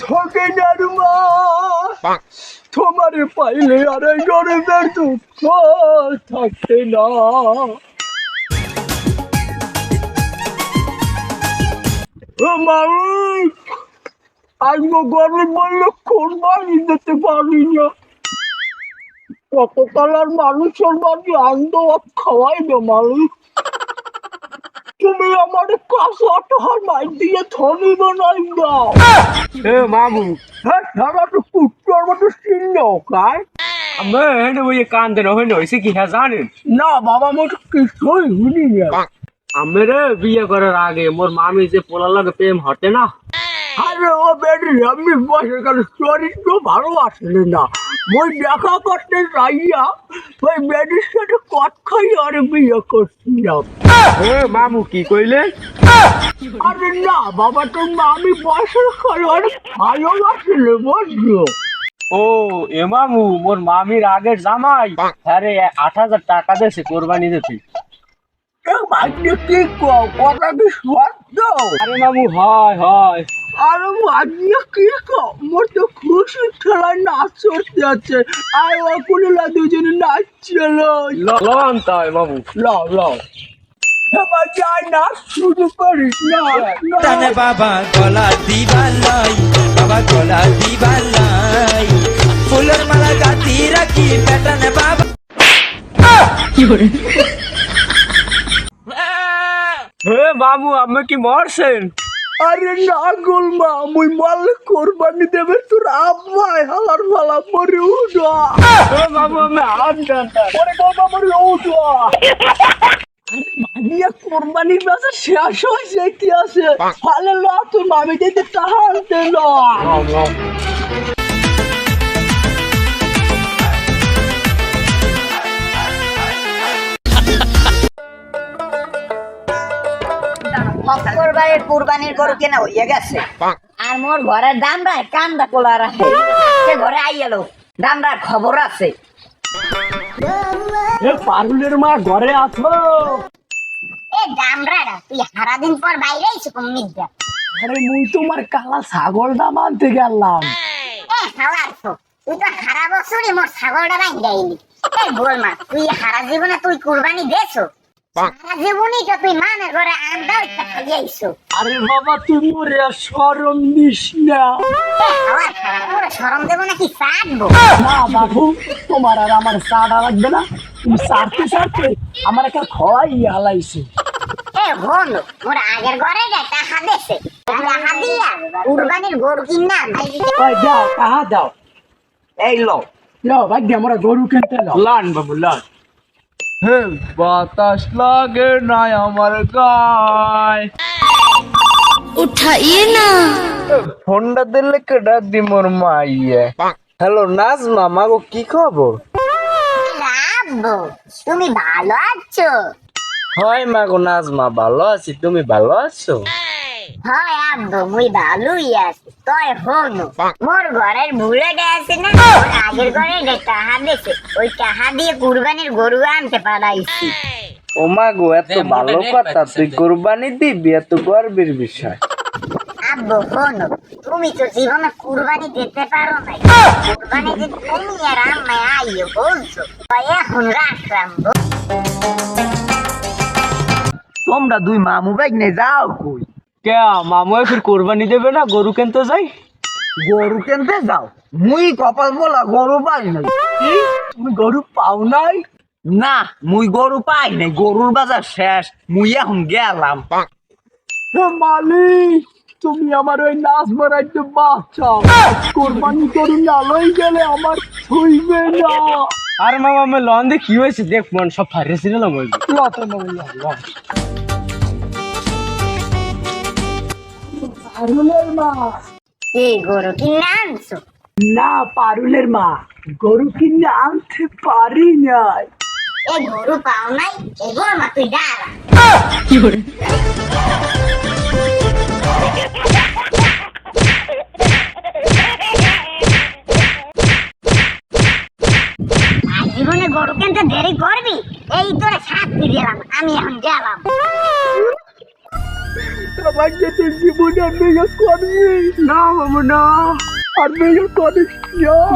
সকিনার মা। তোমার পাইলে আরে গরিবের দুঃখ থাকে না। মালিক মানুষের বাড়ি আন্দোলন খাওয়াই না মালিক? তুমি আমার কাছে অটহার মাই দিয়ে ধনী বানাই দাও এ মামু হ্যাঁ সারা তো কুত্তর মতো চিহ্ন কাই আমি হেনে ওই কান্দে না হইলে হইছে কি হ্যাঁ জানেন? না বাবা মোট কিছুই শুনি না আমি রে বিয়ে করার আগে মোর মামি যে পোলার লাগে প্রেম হটে না? আরে ও বেটি আমি বসে গেল চরিত্র ভালো আসলে না। মই দেখা করতে যাইয়া ওই বেটির সাথে কট খাই আর বিয়ে করছিলাম। এ মামু কি কইলে? আরে না বাবা তো আমি বয়সের কালে অনেক ভালোবাসলে বুঝলো। ও এ মামু মোর মামির আগের জামাই। আরে আট হাজার টাকা দেছে কোরবানি দিতে। এ ভাগ্যে কি কও? কথা কি সত্য? আরে মামু হয় হয়। আরে ভাগ্যে কি কও মোর তো খুশি খেলায় নাচ চড়তে আছে আর ওকুলিলা দুজনে নাচছিল লন তাই মামু লাও লাও বাবা গলা দিবালাই বাবা গলা দিবালাই। ফুলের মালা গাতি রাখি পেটানে বাবা। হে মামু আপনি কি মরছেন? আরে নাগল মা মুই মাল কোরবানি দেবে তোর আব্বাই হালার ফালা মরে উঠা। মামু আমি হাত পরে গোলমা মরে উঠা। মানিয়া কোরবানির ব্যবসা শেষ হয়েছে কি আছে? ফালে ল তোর মামি দিতে তাহাতে ল শুক্রবারের কুরবানির গরু কেনা হইয়া গেছে। আর মোর ঘরের দামরা কান্দা কোলা রাখে। সে ঘরে আইয়ালো দামরার খবর আছে। এ পারুলের মা ঘরে আছো এ দামরাটা তুই সারাদিন পর বাইরে আইছো কুমির যা আরে মুই তোমার কালা ছাগলটা মানতে গেলাম। এ তো তুই তো সারা বছরই মোর ছাগলটা বাইন যাইনি এ গোলমা তুই সারা জীবনে তুই কুরবানি দেছো সারা আরে বাবা তুমি ওরে সরম দিস না। সরম দেবো নাকি না বাবু তোমার আর আমার চাটা লাগবে না। তুমি সারতে সারতে আমার একটা খোয়াই হালাইছে। এ মোর আগের ঘরে টাকা দেছে। টাকা দিয়া কুরবানির গরু কিনা ওই দাও কাহা দাও। এই লো। লো ভাই আমরা গরু কিনতে লো। লান বাবু লান। বাতাস লাগে না আমার গায়। উঠাইয়ে না। ফোনটা দিলে কেটা দি মোর মাইয়ে। হ্যালো নাজমা মাগো কি খবর? তুমি ভালো আছো? হয় মাগো নাজমা ভালো আছি। তুমি ভালো আছো? হয় আব্বু মুই ভালোই আছি তয় হনু। মোর ঘরের বুলেটে আছে না ওর আগের ঘরে যে টাহা দিছে ওই টাহা দিয়ে কুরবানির গরু আনতে পারাইছি ও মাগো এত ভালো কথা তুই কোরবানি দিবি এত গর্বের বিষয়। আব্বু হনু তুমি তো জীবনে কুরবানি দিতে পারো নাই। কুরবানি যে তুমি আর আইও বলছো। এখন রাখলাম তোমরা দুই মামু ব্যাগ নে যাও কই? কে মামু ফির কোরবানি দেবে না? গরু কিনতে যাই? গরু কিনতে যাও। মুই কপাল বলা গরু পাই নাই। তুমি গরু পাও নাই? না মুই গরু পাই নাই। গরুর বাজার শেষ। মুই এখন গেলাম। মালিক তুমি আমার ওই নাচ বেড়াইতে বাঁচাও। কোরবানি করু না লই গেলে আমার ছুইবে না। আরে মামা আমি লন দিয়ে কি হয়েছে? দেখ মন সব ফারিয়েছিল না বলবি পারুলের মা। এই গরু কিনে আনছো? না পারুলের মা। গরু কিনে আনতে পারি নাই। এই গরু পাও নাই এই গরু মা তুই দাঁড়া। জীবনে গরু কিনতে দেরি করবি? এই তোরে দিলাম আমি এখন গেলাম। আমার যে জীবনে আর বিয়ে করবি না বাবু না আর বিয়ে করিস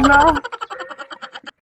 না